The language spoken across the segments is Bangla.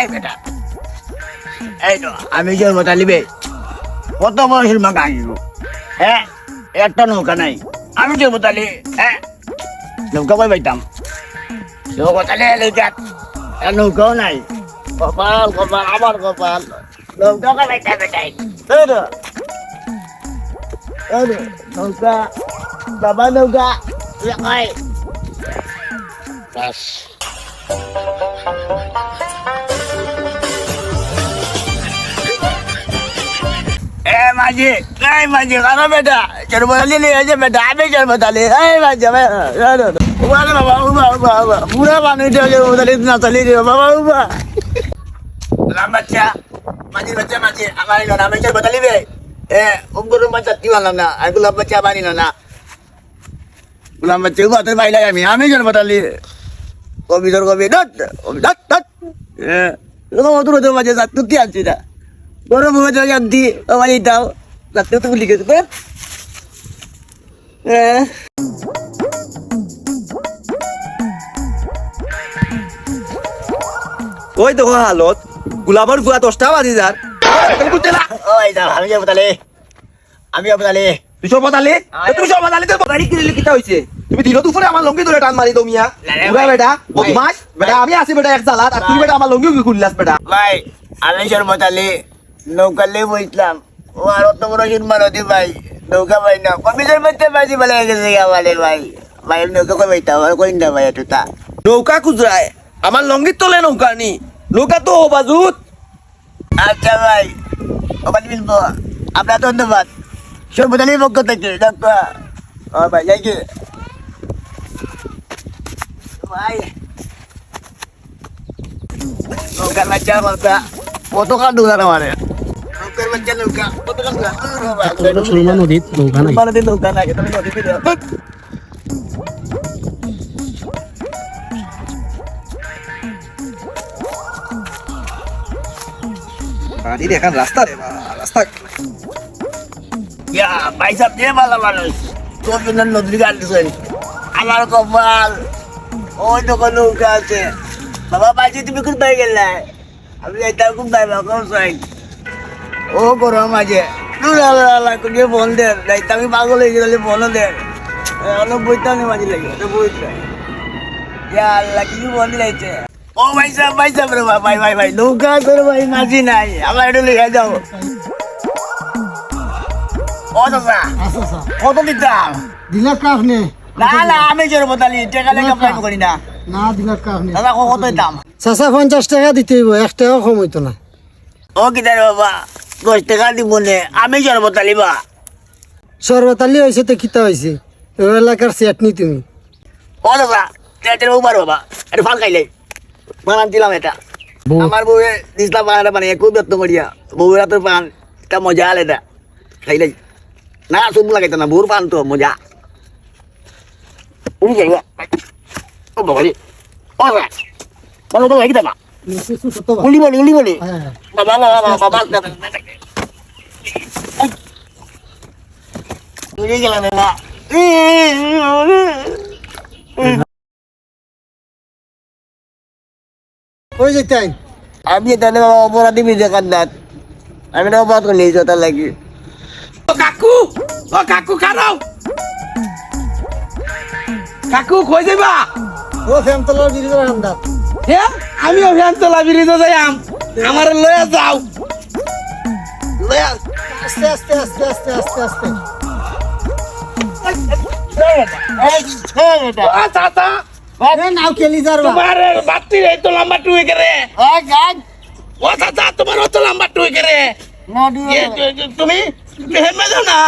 এই বেটা এই তো আমি যে মোতালিবে কত বয়সের মাকে আনিব হ্যাঁ একটা নৌকা নাই আমি যে মোতালি হ্যাঁ নৌকা বই পাইতাম নৌকা তাহলে লেগে নৌকাও নাই কপাল কপাল আমার কপাল নৌকা পাইতাম বেটাই এই তো এই তো, নৌকা বাবা নৌকা লাগাই বাস মাঝি, এই মাঝি, কারও বেটা জন্মতালি নিয়ে এসে বেটা, আমি জন্মতালি এই মাঝি উবা রে বাবা উবা উবা উবা বুড়া মানুষ জন্মতালি না চালি রে বাবা উবা লাম বাচ্চা, মাঝি বাচ্চা, মাঝি, আমার না আমি জন্মতালি বে। এ উমগুরু বাচ্চা কি বানাম না, আর গুলাম বাচ্চা বানি না গুলাম বাচ্চা উবা তোর বাইলাই আমি আমি জন্মতালি কবি তোর কবি দত দত দত এ তোমার মতো মাঝে যাত তুই আনছি না বড় বউ তো জানতি আমার দাও। রাত্রে তো ভুলি গেছে হ্যাঁ। ওই দেখো হালত। গোলাপর গুয়া দশটা বাজি যার। ওই দাও আমি যাব তাহলে। আমি যাব তাহলে। তুই সব বতালি তুই সব বতালি তোর বতালি কিনলি কিতা হইছে? তুমি দিল দুপুরে আমার লঙ্গি ধরে টান মারি দমিয়া বুড়া বেটা বদমাস বেটা আমি আছি বেটা এক জালাত আর তুই বেটা আমার লঙ্গি কি খুললাস বেটা। ভাই আমি জন্মতালি নৌকালে বসলাম ও আর অত বড় জন্ম নদী ভাই নৌকা ভাই না। কমিশন মধ্যে বাজি বলে গেছে আমাদের ভাই। ভাই নৌকা কই বাইতা আর কই না ভাই এটা নৌকা কুজরায় আমার লঙ্গির তলে নৌকা নি। নৌকা তো ও বাজুত। আচ্ছা ভাই ওখানে মিলবো। আপনার ধন্যবাদ। সর্বদানের পক্ষ থেকে ডাক্তার। ও ভাই যাই কি ভাই। নৌকার বাচ্চা নৌকা কত কান দোকান আমার সুরমা নদীত নৌকা নাই দোকান নৌকা লাগে তুমি নদী ফিরে বাড়ির এখান রাস্তা রে রাস্তা ইয়া ভাই সাহেব যে ভালো মানুষ তোর জন্য নদী কাটছেন আমার কপাল ওই দোকান নৌকা আছে বাবা বাজি তুমি কোথায় গেলে আমি যাইতাম কোথায় বাবা সাইড ও গরম আছে। কোনকে ফোন দেন যাইতাম আমি পাগল হয়ে গেলে ফোনও দেন অলপ বইতাম না মাঝে লাগে তো বইতে ইয়া আল্লাহ কিছু ফোন দিলাইছে ও ভাই সাহেব ভাই সাহেব রে ভাই ভাই ভাই নৌকা করে ভাই মাঝি নাই আমার একটু লিখে যাও ও দাদা কত দিতাম? দিলার কাপ নে না না আমি জোর বতালি টেকা লেগে প্রাইম করি না। না দিলার কাপ নে দাদা কত দিতাম? চাচা পঞ্চাশ টাকা দিতে হইব এক টাকাও কম হইতো না। ও কিদার বাবা? দশ টাকা দিব নে আমি জোর বতালি বা সর্বতালি হয়েছে তো কিতা হয়েছে? এলাকার চেটনি তুমি। ও দাদা টেটের উবার বাবা এটা ফাল খাইলে। বানান দিলাম এটা। আমার বউয়ে দিসলাম বানাটা বানিয়ে খুব যত্ন করিয়া। বউরা তোর পান এটা মজা আলে এটা। খাইলে। না সব লাগাইতো না বউর পান তো মজা। উনি যাইবা ও বাবা ও বাবা বলো তো। কি দেবা উলি বলি উলি বলি হ্যাঁ। বাবা বাবা বাবা বাবা তুই গেলাম না কই যেতেন আমি তাহলে অপরাধী বিজয় কান্দাত আমি না অপরাধ করে নিয়েছি তার লাগি ও কাকু ও কাকু খারাও কাকু কই যাবা ও ফেমতলার বিরিজের আন্দাজ হ্যাঁ আমি অভিযান চলা বিরিজ যাইম আমার লয়ে যাও। লয়ে আস্তে আস্তে আস্তে আস্তে আস্তে আস্তে। তুমি না।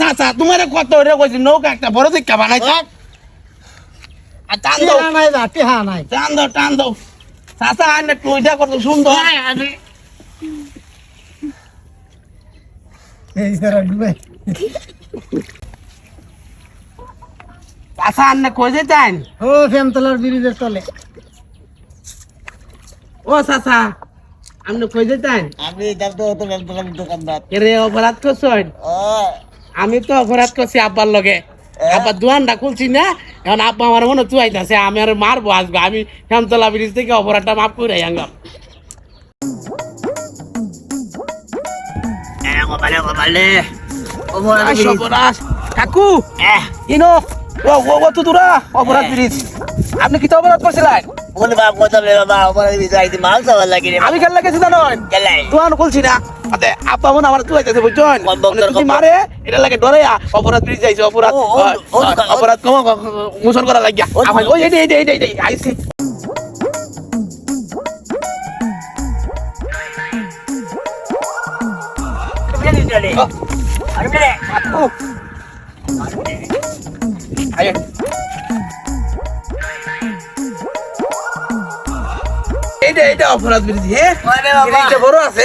চাচা তোমার কত নৌকা একটা বড় দিকা বানাইছ। আর টান দাও। টিহা নাই বা টিহা নাই। টান দাও টান দাও। চাচা আনে টুইটা কত সুন্দর। এই যারা ডুবে চাচা আনে কই যেতেন? ও ফেমতলার বিরিজের তলে। ও চাচা আপনি কই যেতেন? আমি তার তো অত ব্যস্ত দোকানদার। রে অপরাধ করছেন? আমি তো অপরাধ করছি আব্বার লগে। আব্বা দোয়ানটা খুলছি না এখন আব্বা আমার মনে তুই আইতাছে আমি আর মারবো আসবে আমি শ্যামতলা ব্রিজ থেকে অপরাধটা মাফ করে আঙ্গাম kembali. Kembali. সর্বনাশ কাকু Eh, ইনো ও ও ও তুতুরা অপরাধ ব্রিজ। আপনি কি তো অপরাধ করছিলেন? ako tabi ba ako para bisa iti mahal sa আমি খেলা গেছি Kalay. দোয়ান খুলছি না। আপা মনে আমার বুঝছেন? মারে এটা লাগে অপরাধ যাইছে কম করা লাগিয়া। ওই এইটা এইটা অপরাধ ব্রিজ হ্যাঁ? বড় আছে।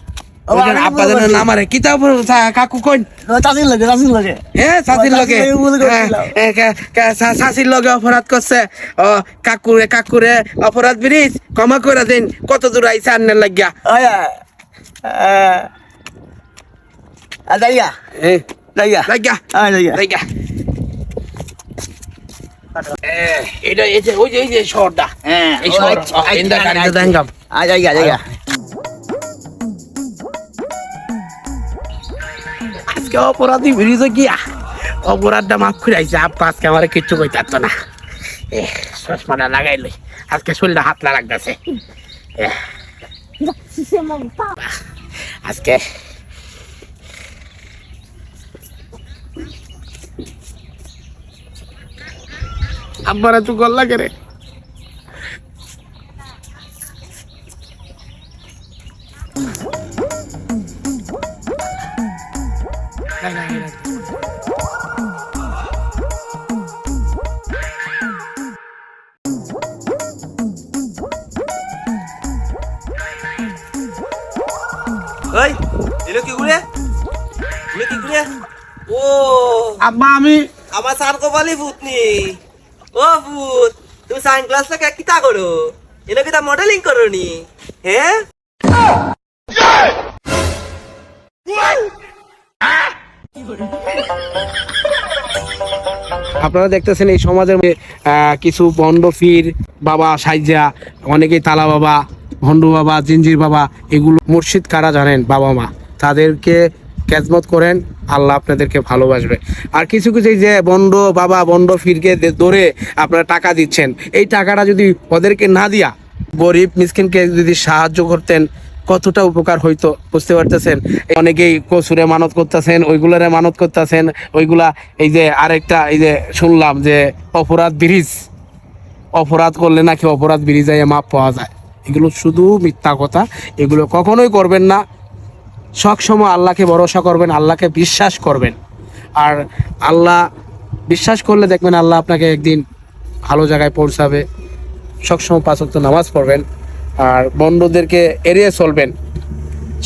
আব্বা যেন না মারে কাকু হ্যাঁ চাষির লগে হ্যাঁ, করছিলাম। এ, কা- কা- চা- চাচির লগে অপরাধ করছে। ও কাকুরে কাকুরে অপরাধ ব্রিজ ক্ষমা করে দিন। কত দূর আইসা আন্নের লাগিয়া? ya. Ada ya? এ, Ada ya? লাগিয়া। ada ya. লাগিয়া। এটা এই যে ওই যে এই যে শহরটা। এই শহর ইন্দা গাড়িতে দেখাম। আজকে অপরাধী ব্রিজে গিয়া অপরাধটা মাফ করে আইছে। আব্বা আজকে আমার কিচ্ছু কইতে পারতো না। চশমাটা লাগাইলে আজকে শরীরটা হাতলা লাগতেছে। আজকে আব্বারা তুই গল লাগে রে ওই এলো কি ঘুরে? এলো কি ঘুরে? ও। আব্বা আমি আমার সান কপালি ভূতনি ও ভূত তুমি সাইন ক্লাস থেকে কিতা করো? এলো কিতা মডেলিং করো নি? হ্যাঁ আপনারা দেখতেছেন এই সমাজের কিছু ভণ্ড ফির বাবা, সাইজা, অনেকেই তালা বাবা, ভণ্ড বাবা জিঞ্জির বাবা, এগুলো মুর্শিদ কারা জানেন? বাবা, মা। তাদেরকে ক্যাজমত করেন, আল্লাহ আপনাদেরকে ভালোবাসবে। আর কিছু কিছু যে বন্ড বাবা বন্ড ফিরকে ধরে আপনারা টাকা দিচ্ছেন। এই টাকাটা যদি ওদেরকে না দিয়া গরিব, মিসকিনকে যদি সাহায্য করতেন কতটা উপকার হইতো বুঝতে পারতেছেন? অনেকেই কসুরে মানত করতেছেন, ওইগুলারে মানত করতেছেন, ওইগুলা এই যে আরেকটা, এই যে শুনলাম যে অপরাধ ব্রিজ। অপরাধ করলে নাকি অপরাধ ব্রিজ মাপ পাওয়া যায়। এগুলো শুধু মিথ্যা কথা, এগুলো কখনোই করবেন না। সবসময় আল্লাহকে ভরসা করবেন, আল্লাহকে বিশ্বাস করবেন। আর আল্লাহ বিশ্বাস করলে দেখবেন আল্লাহ আপনাকে একদিন ভালো জায়গায় পৌঁছাবে। সবসময় পাঁচ ওয়াক্ত নামাজ পড়বেন। আর বন্ধুদেরকে এড়িয়ে চলবেন।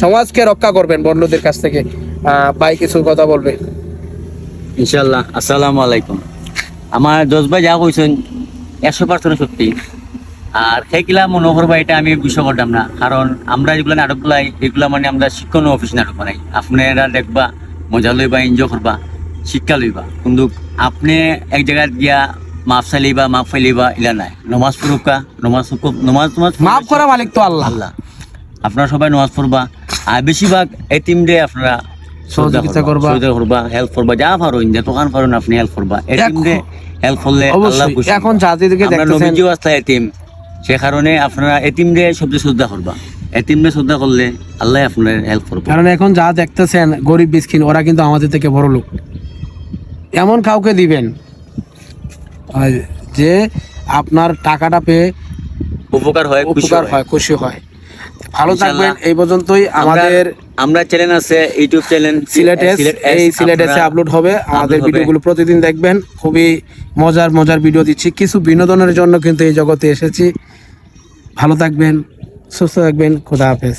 সমাজকে রক্ষা করবেন বন্ধুদের কাছ থেকে। ভাই কিছু কথা বলবে? ইনশাল্লাহ আসসালামু আলাইকুম। আমার দশ ভাই যা কইছেন, একশো পার্সেন্ট সত্যি। আর সেইগুলা মনে করবা এটা আমি বিষয় করতাম না। কারণ আমরা যেগুলো নাটক লাই এগুলা মানে আমরা শিক্ষণ অফিস নাটক বানাই। আপনারা দেখবা, মজা লইবা এনজয় করবা, শিক্ষা লইবা। কিন্তু আপনি এক জায়গায় গিয়া মাফ চালিবা মাফ ফাইলিবা ইলা নাই। নমাজ পড়ুকা নমাজ নমাজ নমাজ মাফ করা মালিক তো আল্লাহ। আল্লাহ। আপনারা সবাই নামাজ পড়বা আর বেশিরভাগ এটিম ডে আপনারা সহযোগিতা করবা। সহযোগিতা করবা হেল্প করবা যা পারো দোকান আপনি হেল্প করবা ডে হেল্প করলে আল্লাহ খুশি। এখন জাতিদেরকে দেখতেছেন। নবীজিও আসলে এটিম সে কারণে আপনারা এটিম ডে সবচেয়ে শ্রদ্ধা করবা এটিম ডে শ্রদ্ধা করলে আল্লাহ আপনার হেল্প করবে কারণ এখন যা দেখতেছেন গরিব বিস্কিন ওরা কিন্তু আমাদের থেকে বড় লোক এমন কাউকে দিবেন। যে আপনার টাকাটা পেয়ে উপকার হয় খুশি উপকার হয়। খুশি হয়। ভালো থাকবেন এই পর্যন্তই আমাদের আমরা চ্যানেল আছে ইউটিউব চ্যানেল সিলেট এস এই সিলেট এসে আপলোড হবে। আমাদের ভিডিওগুলো প্রতিদিন দেখবেন খুবই মজার মজার ভিডিও দিচ্ছি। কিছু বিনোদনের জন্য কিন্তু এই জগতে এসেছি। ভালো থাকবেন সুস্থ থাকবেন খোদা হাফেজ।